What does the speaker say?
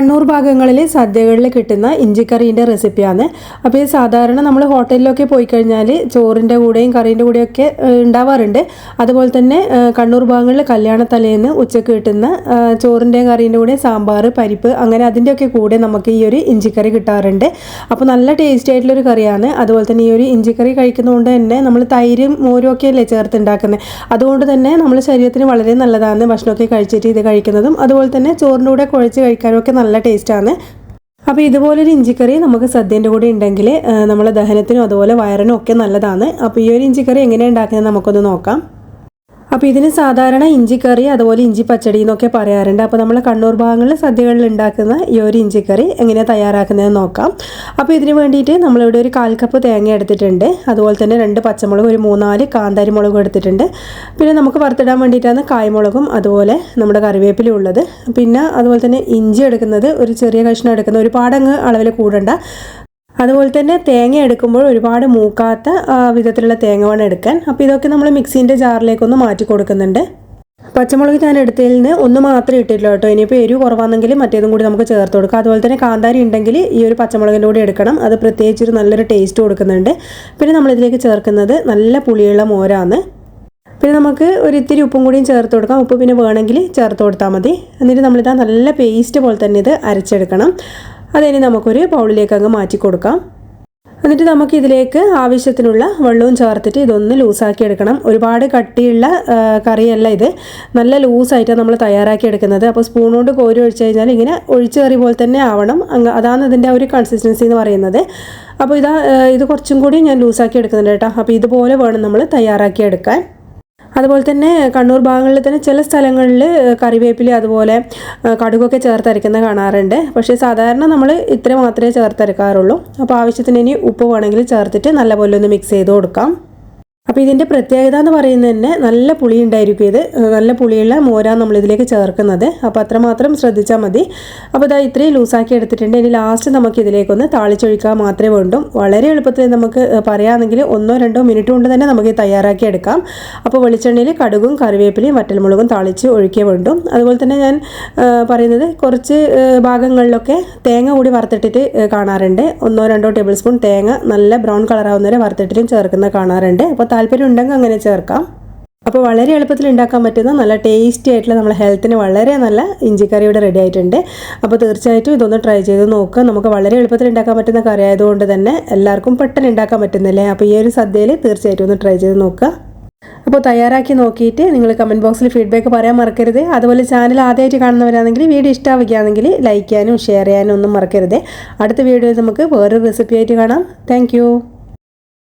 കണ്ണൂർ ഭാഗങ്ങളിൽ സദ്യകളിൽ കിട്ടുന്ന ഇഞ്ചിക്കറീന്റെ റെസിപ്പിയാണ്. അപ്പോൾ സാധാരണ നമ്മൾ ഹോട്ടലിലൊക്കെ പോയി കഴിഞ്ഞാൽ ചോറിന്റെ കൂടെയും കറീന്റെ കൂടെയൊക്കെ ഉണ്ടാവാറുണ്ട്. അതുപോലെ തന്നെ കണ്ണൂർ ഭാഗങ്ങളിൽ കല്യാണ തലേന്ന് ഉച്ചയ്ക്ക് കിട്ടുന്ന ചോറിന്റെയും കറീന്റെ കൂടെ സാമ്പാർ പരിപ്പ് അങ്ങനെ അതിന്റെയൊക്കെ കൂടെ നമുക്ക് ഈ ഒരു ഇഞ്ചിക്കറി കിട്ടാറുണ്ട്. അപ്പോൾ നല്ല ടേസ്റ്റി ആയിട്ടുള്ളൊരു കറിയാണ്. അതുപോലെ തന്നെ ഈ ഒരു ഇഞ്ചിക്കറി കഴിക്കുന്നതുകൊണ്ട് തന്നെ നമ്മൾ തൈരും മോരും ഒക്കെ അല്ലേ ചേർത്ത് ഉണ്ടാക്കുന്നത്. അതുകൊണ്ട് തന്നെ നമ്മുടെ ശരീരത്തിന് വളരെ നല്ലതാണ് ഭക്ഷണമൊക്കെ കഴിച്ചിട്ട് ഇത് കഴിക്കുന്നതും. അതുപോലെ തന്നെ ചോറിന്റെ കൂടെ കുഴച്ച് കഴിക്കാനും ഒക്കെ നല്ല ടേസ്റ്റാണ്. അപ്പോൾ ഇതുപോലൊരു ഇഞ്ചിക്കറി നമുക്ക് സദ്യന്റെ കൂടെ ഉണ്ടെങ്കിൽ നമ്മളെ ദഹനത്തിനും അതുപോലെ വയറിനും ഒക്കെ നല്ലതാണ്. അപ്പോൾ ഈ ഒരു ഇഞ്ചിക്കറി എങ്ങനെയാണ് ഉണ്ടാക്കുന്നത് നമുക്കൊന്ന് നോക്കാം. അപ്പോൾ ഇതിന് സാധാരണ ഇഞ്ചിക്കറി അതുപോലെ ഇഞ്ചി പച്ചടി എന്നൊക്കെ പറയാറുണ്ട്. അപ്പോൾ നമ്മൾ കണ്ണൂർ ഭാഗങ്ങളിൽ സദ്യകളിൽ ഉണ്ടാക്കുന്ന ഈ ഒരു ഇഞ്ചിക്കറി എങ്ങനെയാണ് തയ്യാറാക്കുന്നതെന്ന് നോക്കാം. അപ്പോൾ ഇതിന് വേണ്ടിയിട്ട് നമ്മളിവിടെ ഒരു കാൽ കപ്പ് തേങ്ങ എടുത്തിട്ടുണ്ട്. അതുപോലെ തന്നെ രണ്ട് പച്ചമുളക് ഒരു മൂന്നാൽ കാന്താരി മുളകും എടുത്തിട്ടുണ്ട്. പിന്നെ നമുക്ക് വറുത്തിടാൻ വേണ്ടിയിട്ടാണ് കായ്മുളകും അതുപോലെ നമ്മുടെ കറിവേപ്പിലും ഉള്ളത്. പിന്നെ അതുപോലെ തന്നെ ഇഞ്ചി എടുക്കുന്നത് ഒരു ചെറിയ കഷ്ണം എടുക്കുന്ന ഒരുപാടങ്ങ് അളവിൽ കൂടണ്ട. അതുപോലെ തന്നെ തേങ്ങ എടുക്കുമ്പോൾ ഒരുപാട് മൂക്കാത്ത വിധത്തിലുള്ള തേങ്ങ വേണം എടുക്കാൻ. അപ്പോൾ ഇതൊക്കെ നമ്മൾ മിക്സീന്റെ ജാറിലേക്കൊന്ന് മാറ്റി കൊടുക്കുന്നുണ്ട്. പച്ചമുളക് ഞാൻ എടുത്തതിൽ നിന്ന് ഒന്ന് മാത്രമേ ഇട്ടിട്ടുള്ളൂ കേട്ടോ. ഇനിയിപ്പോൾ എരിവ് കുറവാണെങ്കിൽ മറ്റേതും കൂടി നമുക്ക് ചേർത്ത് കൊടുക്കാം. അതുപോലെ തന്നെ കാന്താരി ഉണ്ടെങ്കിൽ ഈ ഒരു പച്ചമുളകിന്റെ കൂടി എടുക്കണം. അത് പ്രത്യേകിച്ച് ഒരു നല്ലൊരു ടേസ്റ്റ് കൊടുക്കുന്നുണ്ട്. പിന്നെ നമ്മളിതിലേക്ക് ചേർക്കുന്നത് നല്ല പുളിയുള്ള മോരാണ് പിന്നെ നമുക്ക് ഒരു ഇത്തിരി ഉപ്പും കൂടിയും ചേർത്ത് കൊടുക്കാം. ഉപ്പ് പിന്നെ വേണമെങ്കിൽ ചേർത്ത് കൊടുത്താൽ മതി. എന്നിട്ട് നമ്മളിതാ നല്ല പേസ്റ്റ് പോലെ തന്നെ ഇത് അരച്ചെടുക്കണം. അതിനി നമുക്കൊരു ബൗളിലേക്ക് അങ്ങ് മാറ്റി കൊടുക്കാം. എന്നിട്ട് നമുക്ക് ഇതിലേക്ക് ആവശ്യത്തിനുള്ള വെള്ളവും ചേർത്തിട്ട് ഇതൊന്ന് ലൂസാക്കി എടുക്കണം. ഒരുപാട് കട്ടിയുള്ള കറിയല്ല ഇത്. നല്ല ലൂസായിട്ടാണ് നമ്മൾ തയ്യാറാക്കി എടുക്കുന്നത്. അപ്പോൾ സ്പൂൺ കൊണ്ട് കോരി ഒഴിച്ച് കഴിഞ്ഞാൽ ഇങ്ങനെ ഒഴിച്ച് കറി പോലെ തന്നെ ആവണം. അതാണ് ഇതിന്റെ ഒരു കൺസിസ്റ്റൻസി എന്ന് പറയുന്നത്. അപ്പോൾ ഇതാ ഇത് കുറച്ചും കൂടി ഞാൻ ലൂസാക്കി എടുക്കുന്നുണ്ട് കേട്ടോ. അപ്പോൾ ഇതുപോലെ വേണം നമ്മൾ തയ്യാറാക്കി എടുക്കാൻ. അതുപോലെ തന്നെ കണ്ണൂർ ഭാഗങ്ങളിൽ തന്നെ ചില സ്ഥലങ്ങളിൽ കറിവേപ്പില അതുപോലെ കടുകൊക്കെ ചേർത്തരയ്ക്കുന്ന കാണാറുണ്ട്. പക്ഷേ സാധാരണ നമ്മൾ ഇത്ര മാത്രമേ ചേർത്തരക്കാറുള്ളൂ അപ്പോൾ ആവശ്യത്തിന് ഇനി ഉപ്പ് വേണമെങ്കിൽ ചേർത്തിട്ട് നല്ലപോലെ ഒന്ന് മിക്സ് ചെയ്ത് കൊടുക്കാം. അപ്പോൾ ഇതിന്റെ പ്രത്യേകത എന്ന് പറയുന്നത് തന്നെ നല്ല പുളി ഉണ്ടായിരിക്കും ഇത് നല്ല പുളിയുള്ള മോരാണ് നമ്മളിതിലേക്ക് ചേർക്കുന്നത്. അപ്പോൾ അത്രമാത്രം ശ്രദ്ധിച്ചാൽ മതി. അപ്പോൾ ഇതാ ഇത്രയും ലൂസാക്കി എടുത്തിട്ടുണ്ട്. ഇനി ലാസ്റ്റ് നമുക്ക് ഇതിലേക്കൊന്ന് താളിച്ചൊഴിക്കാൻ മാത്രമേ വേണ്ടൂ. വളരെ എളുപ്പത്തിൽ നമുക്ക് പറയുകയാണെങ്കിൽ ഒന്നോ രണ്ടോ മിനിറ്റ് കൊണ്ട് തന്നെ നമുക്ക് തയ്യാറാക്കി എടുക്കാം. അപ്പോൾ വെളിച്ചെണ്ണയിൽ കടുകും കറിവേപ്പിലയും വറ്റൽമുളകും താളിച്ച് ഒഴിക്കേ വേണ്ടും. അതുപോലെ തന്നെ ഞാൻ പറയുന്നത് കുറച്ച് ഭാഗങ്ങളിലൊക്കെ തേങ്ങ കൂടി വറുത്തിട്ടിട്ട് കാണാറുണ്ട്. ഒന്നോ രണ്ടോ ടേബിൾ സ്പൂൺ തേങ്ങ നല്ല ബ്രൗൺ കളറാവുന്നവരെ വറുത്തിട്ടിട്ടും ചേർക്കുന്ന കാണാറുണ്ട്. അപ്പോൾ താല്പര്യം ഉണ്ടെങ്കിൽ അങ്ങനെ ചേർക്കാം. അപ്പോൾ വളരെ എളുപ്പത്തിൽ ഉണ്ടാക്കാൻ പറ്റുന്ന നല്ല ടേസ്റ്റി ആയിട്ടുള്ള നമ്മുടെ ഹെൽത്തിന് വളരെ നല്ല ഇഞ്ചിക്കറി ഇവിടെ റെഡി ആയിട്ടുണ്ട്. അപ്പോൾ തീർച്ചയായിട്ടും ഇതൊന്ന് ട്രൈ ചെയ്ത് നോക്കുക. നമുക്ക് വളരെ എളുപ്പത്തിൽ ഉണ്ടാക്കാൻ പറ്റുന്ന കറി ആയതുകൊണ്ട് തന്നെ എല്ലാവർക്കും പെട്ടെന്ന് ഉണ്ടാക്കാൻ പറ്റുന്നില്ലേ? അപ്പോൾ ഈ ഒരു സദ്യയിൽ തീർച്ചയായിട്ടും ഒന്ന് ട്രൈ ചെയ്ത് നോക്കുക. അപ്പോൾ തയ്യാറാക്കി നോക്കിയിട്ട് നിങ്ങൾ കമന്റ് ബോക്സിൽ ഫീഡ്ബാക്ക് പറയാൻ മറക്കരുത്. അതുപോലെ ചാനൽ ആദ്യമായിട്ട് കാണുന്നവരാണെങ്കിൽ വീഡിയോ ഇഷ്ടമാവുകയാണെങ്കിൽ ലൈക്ക് ചെയ്യാനും ഷെയർ ചെയ്യാനും ഒന്നും മറക്കരുത്. അടുത്ത വീഡിയോയിൽ നമുക്ക് വേറൊരു റെസിപ്പി ആയിട്ട് കാണാം. താങ്ക്